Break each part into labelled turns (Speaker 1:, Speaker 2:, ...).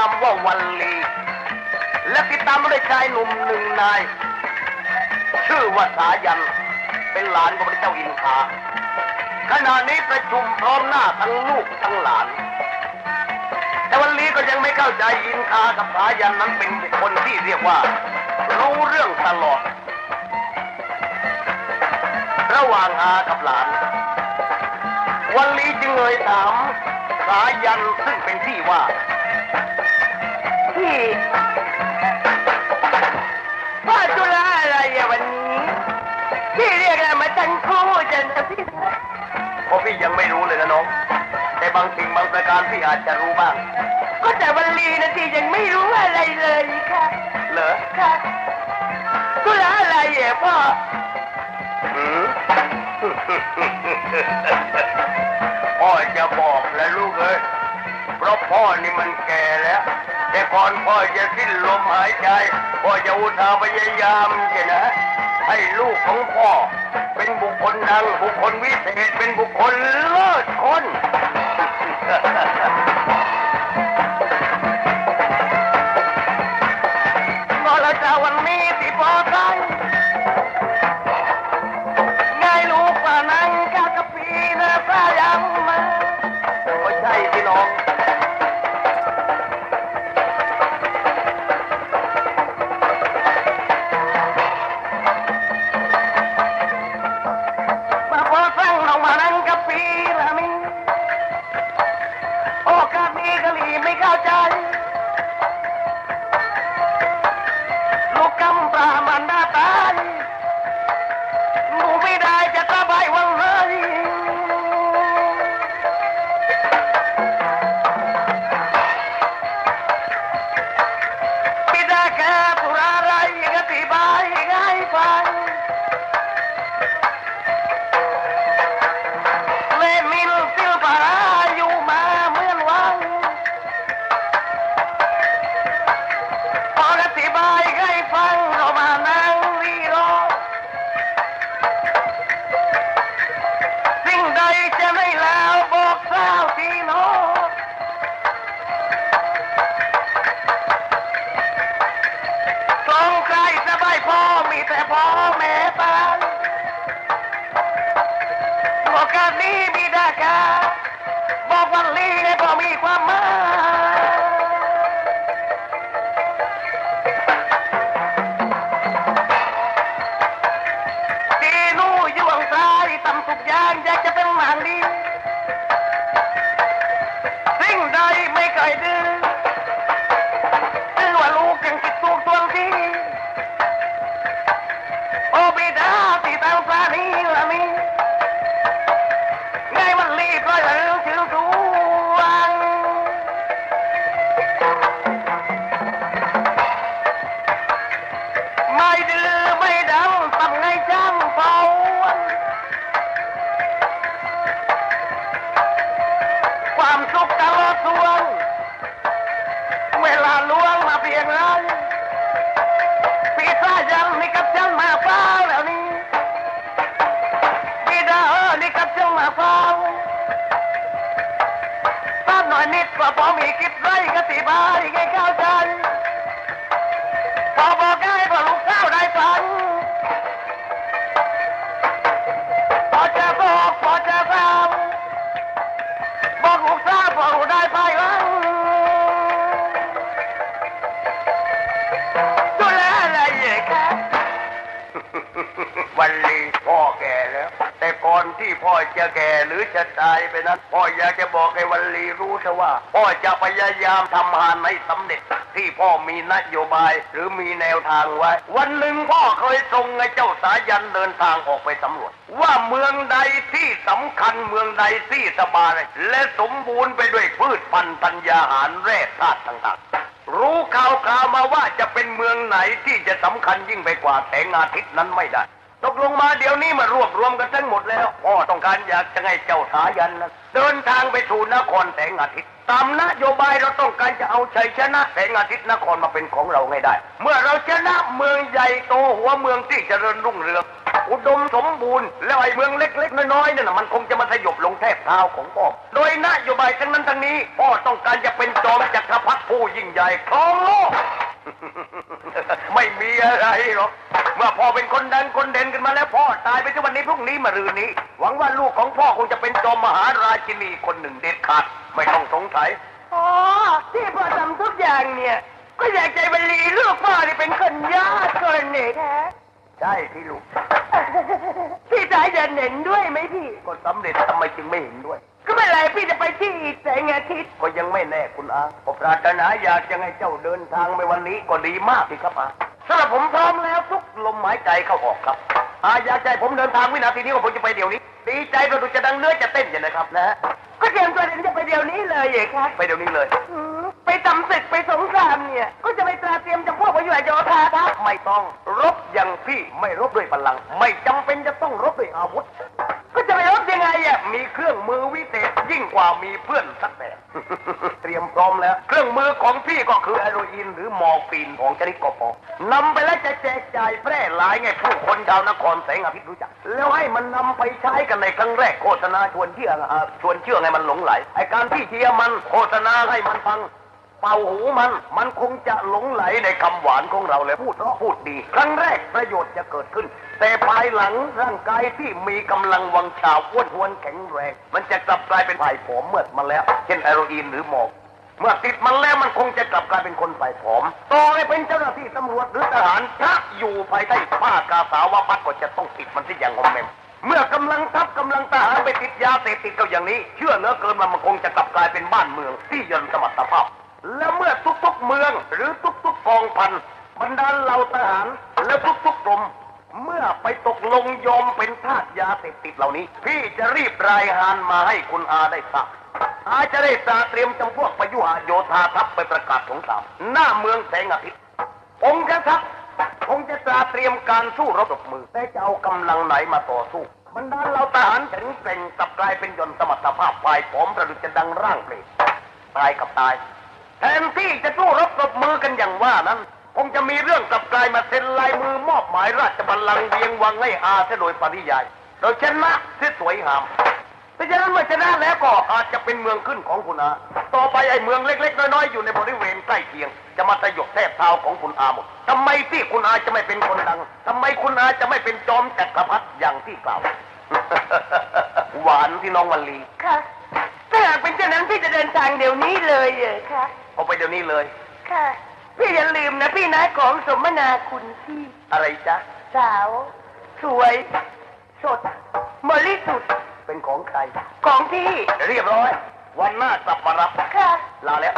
Speaker 1: ามว่าวันลีและติดตามมาด้วยชายหนุ่มหนึ่งนาย ชื่อว่าสายัน เป็นหลานของพระเจ้าอินทราขณะนี้ประชุมพร้อมหน้าทั้งลูกทั้งหลาน แต่วันนี้ก็ยังไม่เข้าใจอินทรากับสายันนั้นเป็นบุคคลที่เรียกว่า รู้เรื่องตลอด ระหว่างอากับหลาน วันนี้จึงเลยถามสายันซึ่งเป็นที่ว่า เพราะพี่ยังไม่รู้เลยนะน้อง แต่บางสิ่งบางประการพี่อาจจะรู้บ้าง ก็แต่วันลีนะที่ยังไม่รู้อะไรเลยค่ะ เหรอ ค่ะจุฬาอะไรอะพ่อหืม พ่อจะบอกแล้วลูกเอ้ยเพราะพ่อนี่มันแก่แล้ว แต่ก่อนพ่อจะสิ้นลมหายใจ พ่อจะอุตส่าห์พยายามใช่นะ ให้ลูกของพ่อ เป็นบุคคลดัง บุคคลวิเศษ เป็นบุคคลเลิศคนก็แล้วจะวันนี้ที่พอใจ โอกาสนี้มีดากาบอกวันนี้ให้พ่อมีความหมายดีนู่อยู่ข้างซ้ายทำทุกอย่างอยากจะเป็นหมางดีสิ่งใดไม่เคยดื้อดื้อว่าลูกยังคิดถูกทวงทีโอบิดา พอมีคิดไรก็ติบายแกเข้าใจพอบอกได้พอลูกสาวได้ฟัง พ่อจะแก่หรือจะตายไปนั้น พ่ออยากจะบอกให้วันลีรู้ซะว่า พ่อจะพยายามทำงานให้สำเร็จ ที่พ่อมีนโยบายหรือมีแนวทางไว้ วันหนึ่งพ่อเคยส่งไอ้เจ้าสายันเดินทางออกไปสำรวจ ว่าเมืองใดที่สำคัญเมืองใดที่สบาย และสมบูรณ์ไปด้วยพืชพันธุ์ธัญญาหารแร่ธาตุต่างๆรู้ข่าวข่าวมาว่าจะเป็นเมืองไหนที่จะสำคัญยิ่งไปกว่าแสงอาทิตย์นั้นไม่ได้ ตกลงมาเดี๋ยวนี้มารวบรวมกันทั้งหมดแล้วพ่อต้องการอยากจะให้เจ้าสายันนะเดินทางไปสู่นครแสงอาทิตย์ ตามนโยบายเราต้องการจะเอาชัยชนะแสงอาทิตย์นครมาเป็นของเราให้ได้ เมื่อเราชนะเมืองใหญ่โตหัวเมืองที่เจริญรุ่งเรืองอุดมสมบูรณ์แล้วไอ้เมืองเล็กๆ น้อยๆนั่นนะมันคงจะมาสยบลงแทบเท้าของพ่อโดยนโยบายทั้งนั้นทั้งนี้พ่อต้องการจะเป็นจอมจักรพรรดิผู้ยิ่งใหญ่ครองโลก ไม่มีอะไรหรอก เมื่อพ่อเป็นคนดังคนเด่นกันมาแล้วพ่อตายไปที่วันนี้พรุ่งนี้มารืนนี้ หวังว่าลูกของพ่อคงจะเป็นจอมมหาราชินีคนหนึ่งเด็ดขาด ไม่ต้องสงสัย
Speaker 2: อ๋อที่พ่อทำทุกอย่างเนี่ย ก็อยากใจบรรลีลูกพ่อที่เป็นคนยากคนเนี่ยแท้
Speaker 1: ใช่ที่ลูก
Speaker 2: พี่สายจะเห็นด้วยไหมพี่
Speaker 1: ก็สำเร็จทำไมจึงไม่เห็นด้วย
Speaker 2: ก็เมื่อไหรพี่จะไปที่แสงอาทิตย์
Speaker 1: ก็ยังไม่แน่คุณอาผมปรารถนาอยากจะให้เจ้าเดินทางไปวันนี้ก็ดีมากสิครับอาสำหรับผมพร้อมแล้วทุกลมหายใจเข้าออกครับอาอยากใจผมเดินทางวินาทีนี้ก็ผมจะไปเดี๋ยวนี้ ดีใจประดุจจะดังเนื้อจะเต้นอย่างนะครับนะ
Speaker 2: ก็เตรียมตัวเดี๋ยวจะไปเดี๋ยวนี้เลยเหรอคะ
Speaker 1: ไปเดี๋ยวนี้เลย
Speaker 2: อืมไปทำศึกไปสงครามเนี่ย ก็จะไปตราเตรียมจำพวกประโยชน์โยธาทัพ
Speaker 1: ไม่ต้องรบอย่างพี่ไม่รบด้วยพลัง ไม่จำเป็นจะต้องรบด้วยอาวุธ
Speaker 2: ไปรบยังอะ
Speaker 1: มีเครื่องมือวิเศษยิ่งกว่ามีเพื่อนสักแต่เตรียมพร้อมแล้ว เครื่องมือของพี่ก็คือเฮโรอีนหรือมอร์ฟีนของชนิดกอปอนำไปแล้วจะแจกจ่ายแพร่หลายไงผู้คนชาวนครแสงอาทิตย์รู้จัก แล้วให้มันนำไปใช้กันในครั้งแรกโฆษณาชวนเชื่อชวนเชื่อให้มันหลงไหลไอการที่เชียมันโฆษณาให้มันฟัง เป่าหูมัน มันคงจะหลงไหลในคำหวานของเราเลยพูดเพราะพูดดี ครั้งแรกประโยชน์จะเกิดขึ้น แต่ภายหลังร่างกายที่มีกำลังวังชาอ้วนทวนแข็งแรง มันจะกลับกลายเป็นฝ่ายผอมเมื่อมันแล้ว เช่นไอโรอีนหรือหมอกเมื่อติดมันแล้วมันคงจะกลับกลายเป็นคนฝ่ายผอมต่อให้เป็นเจ้าหน้าที่ตำรวจหรือทหารถ้าอยู่ภายใต้ผ้ากาสาวพัดก็จะต้องติดมันที่อย่างหอมแมมเมื่อกำลังทัพกำลังทหารไปติดยาเสพติดก็อย่างนี้ เชื่อเหลือเกินว่ามันคงจะกลับกลายเป็นบ้านเมืองที่ยนสมรรถภาพ และเมื่อทุกๆเมืองหรือทุกๆกองพันบรรดาเหล่าทหารและทุกๆกรมเมื่อไปตกลงยอมเป็นทาสยาเสพติดเหล่านี้ พี่จะรีบรายงานมาให้คุณอาได้ทราบอาจะได้ตาเตรียมจำพวกประยุหะโยธาทัพไปประกาศสงครามหน้าเมืองแสงอาทิตย์องค์กษัตริย์คงจะตาเตรียมการสู้รบกับมือแต่จะเอากำลังไหนมาต่อสู้บรรดาเราทหารแข็งแกร่งกลับกลายเป็นยนต์สมรรถภาพฝ่ายผอมประดุจจะดังร่างเปรตตายกับตาย แทนที่จะสู้รบกับมือกันอย่างว่านั้น คงจะมีเรื่องกลับกลายมาเซ็นลายมือมอบหมายราชบัลลังก์เวียงวังให้อาเสียโดยปริยายโดยชนะเสียสวยงามเพราะฉะนั้นเมื่อชนะแล้วก็อาจจะเป็นเมืองขึ้นของคุณอาต่อไปไอ้เมืองเล็ก ๆ น้อยๆอยู่ในบริเวณใกล้เคียง จะมาสยบแทบเท้าของคุณอาหมดทำไมที่คุณอาจะไม่เป็นคนดังทำไมคุณอาจะไม่เป็นจอมจักรพรรดิอย่างที่กล่าวหวานที่น้องวันลี
Speaker 2: ค่ะถ้าหากเป็นเช่นนั้นพี่จะเดินทางเดี๋ยวนี้เลยเหรอคะ
Speaker 1: เอาไปเดี๋ยวนี้เลย
Speaker 2: ค่ะ พี่อย่าลืมนะพี่นะของสมนาคุณพี่
Speaker 1: อะไรจ๊ะ
Speaker 2: สาว สวย สดบริสุทธิ์
Speaker 1: เป็นของใคร
Speaker 2: ของพี่
Speaker 1: เรียบร้อย วันหน้ากลับมารับ
Speaker 2: ค่ะ
Speaker 1: ลาแล้ว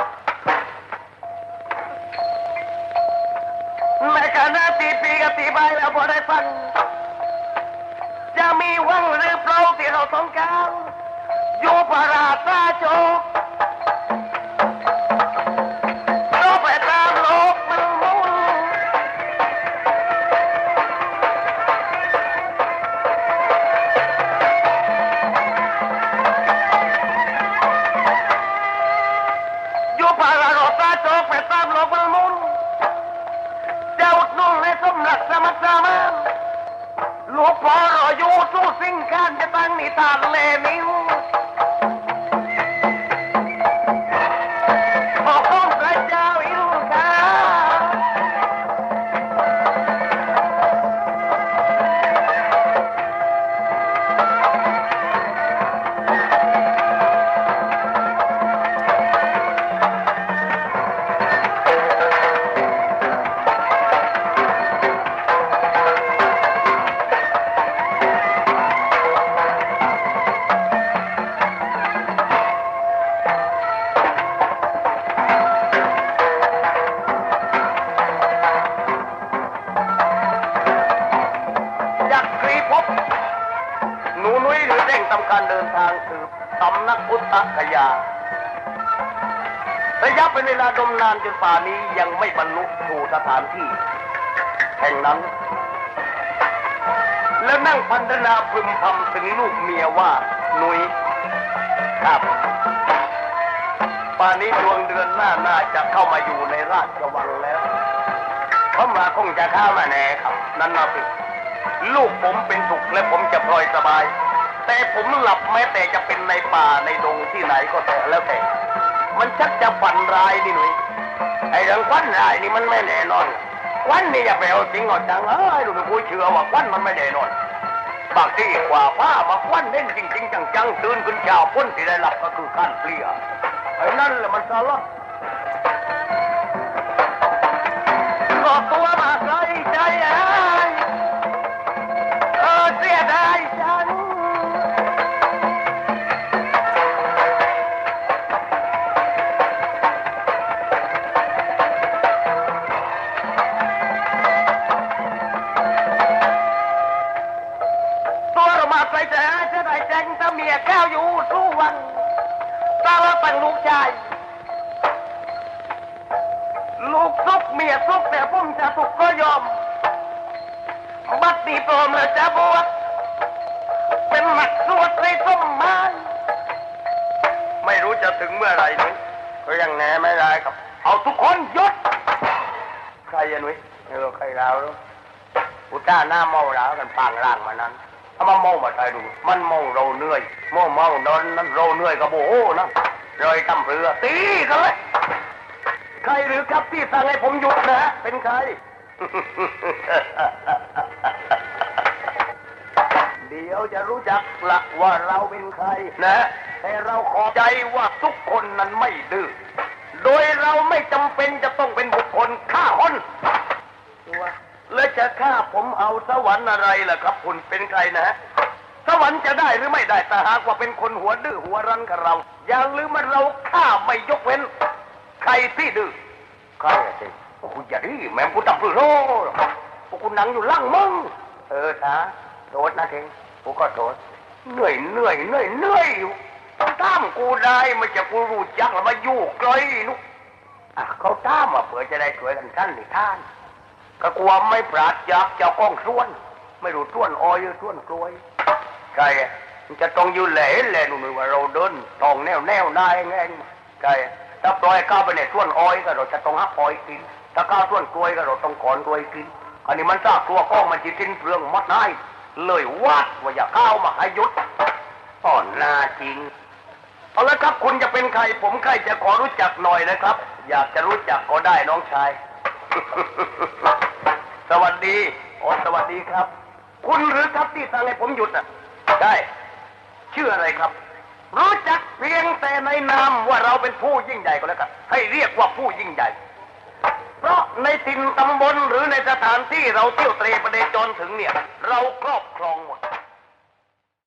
Speaker 1: แม่คณะตีปีกับตีไปแล้วพอได้ฟัง จะมีวังหรือเปล่าที่เราต้องการอยู่ปาราซา ก ระยะเป็นเวลาดมนานจนป่านี้ยังไม่บรรลุสู่สถานที่ แห่งนั้น แล้วนั่งพันธนาพึมพำถึงลูกเมียว่าหนุยครับป่านนี้ดวงเดือนหน้าน่าจะเข้ามาอยู่ในราชวังแล้วเพราะมาคงจะเข้ามาแน่ครับ นั่นน่ะสิลูกผมเป็นสุขและผมจะพลอยสบาย แต่ผมหลับแม้แต่จะเป็นในป่าในดงที่ไหนก็แต่แล้วแต่ มันชักจะฝันร้ายนี่หนุ่ยไอ้เรื่องฝันร้ายนี่มันไม่แน่นอนควันนี่อย่าไปเอาจริงเอาจังเอ้ยดูดูกูเชื่อว่าควันมันไม่แน่นอนบางทีกว่าผ้ามาควันเล่นจริงๆจังๆตื่นขึ้นเช้าพ้นที่ได้หลับก็คือการเปลี่ยไอ้นั่นแหละมันสาระก็ตัวมาใส่ใจไอ้เจะสุกก็ยอม บัดนี้ปลอมแล้วจะบวชเป็นหมัดสวดในสมไม้ไม่รู้จะถึงเมื่อไหร่นุ้ยก็ยังแน่ไม่ได้ครับ เอาทุกคนยุดใครอะนุ้ยเออใครเรารู้อุต้าหน้าเมาแล้วกันปางร่างมานั้นถ้ามาเมามาใจดู มันเมาเราเหนื่อยเมาเมานอนนั้นเราเหนื่อยกับโบโอ้นะเลยทำเรือตีกันเลย ครหรือครับที่สั่งให้ผมหยุดนะเป็นใคร เดี๋ยวจะรู้จักละว่าเราเป็นใครนะ แต่เราขอใจว่าทุกคนนั้นไม่ดื้อ โดยเราไม่จำเป็นจะต้องเป็นบุคคลฆ่าคนตัวแล้วจะฆ่าผมเอาสวรรค์อะไรล่ะครับ คุณเป็นใครนะ สวรรค์จะได้หรือไม่ได้แต่หากว่าเป็นคนหัวดื้อหัวรั้นกับเรา อย่างลืมมันเราฆ่าไม่ยกเว้น ใครที่ดื้อใครอะสิโอ้คุณอย่าดื้อแม่งกูตับปืนโร่พวกคุณนั่งอยู่ล่างมึง เออช้าโทษนะเทงกูก็โทษเหนื่อยเหนื่อยเหนื่อยเหนื่อยอยู่ตามกูได้ไมันจะกูรู้จักแล้วมาอยู่ไกลนุกอะเขาตามมาเผื่อจะได้ช่วยกันกันในท่าน ก็กลัวไม่ปราดจากเจ้าก้องส่วน ไม่รู้ส่วนอ้อยหรือส่วนกล้วยใช่มันจะต้องอยู่แหล่แหล่หนุ่มว่าเราเดินตองแนวแนวได้ไงใช่ ถ้าปล่อยเข้าวไปในส่วนอ้อยก็เราจะต้องหักอ้อยกิน ถ้าเข้าวส่วนกล้วยก็เราต้องขอนกล้วยกิน อันนี้มันทราบตัวก้องมันจิทิ้นเปลืองมัดได้เลยวาดว่าอย่าข้าวมาให้ยุดอ่อนหน้าจริงเอาละครับคุณจะเป็นใคร ผมใครจะขอรู้จักหน่อยนะครับ อยากจะรู้จักก็ได้น้องชาย สวัสดีโอ้สวัสดีครับ คุณหรือครับที่สั่งให้ผมหยุดอะ ได้ ชื่ออะไรครับ รู้จักเพียงแต่ในนามว่าเราเป็นผู้ยิ่งใหญ่ก็แล้วกันให้เรียกว่าผู้ยิ่งใหญ่ เพราะในถิ่นตำบลหรือในสถานที่เราเที่ยวเตรประเดจรถึงเนี่ย เราครอบครองหมด